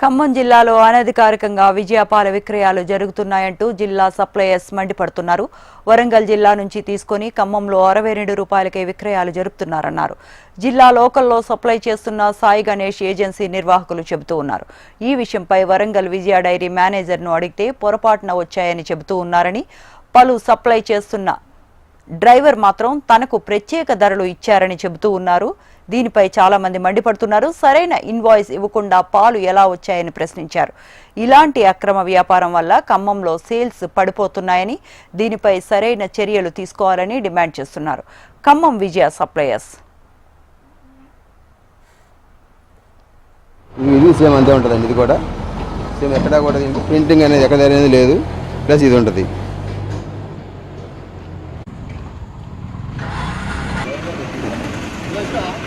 ఖమ్మం జిల్లాలో అనధికారికంగా విజయపాల విక్రయాలు జరుగుతున్నాయంటూ జిల్లా సప్లయర్స్ మండిపడుతున్నారు. వరంగల్ జిల్లా నుంచి తీసుకొని ఖమ్మంలో అరవై రెండు రూపాయలకే విక్రయాలు జరుపుతున్నారన్నారు. జిల్లా లోకల్లో సప్లై చేస్తున్న సాయి గణేష్ ఏజెన్సీ నిర్వాహకులు చెబుతూ ఉన్నారు. ఈ విషయంపై వరంగల్ విజయ డైరీ మేనేజర్ను అడిగితే పొరపాటున వచ్చాయని చెబుతూ ఉన్నారని పలు సప్లై చేస్తున్న డ్రైవర్ మాత్రం తనకు ప్రత్యేక ధరలు ఇచ్చారని చెబుతూ ఉన్నారు. దీనిపై చాలా మంది మండిపడుతున్నారు. సరైన ఇన్వాయిస్ ఇవ్వకుండా పాలు ఎలా వచ్చాయని ప్రశ్నించారు. ఇలాంటి అక్రమ వ్యాపారం వల్ల ఖమ్మంలో సేల్స్ పడిపోతున్నాయని దీనిపై సరైన చర్యలు తీసుకోవాలని డిమాండ్ చేస్తున్నారు. ఖమ్మం విజయ సప్లయర్స్. ఇది సేమ్ అంతే ఉంటుందండి ఇది కూడా. సేమ్ ఎక్కడా కూడా ప్రింటింగ్ అనేది ఎక్కడ లేదు. ప్లస్ ఇది ఉంటుంది. Let's go.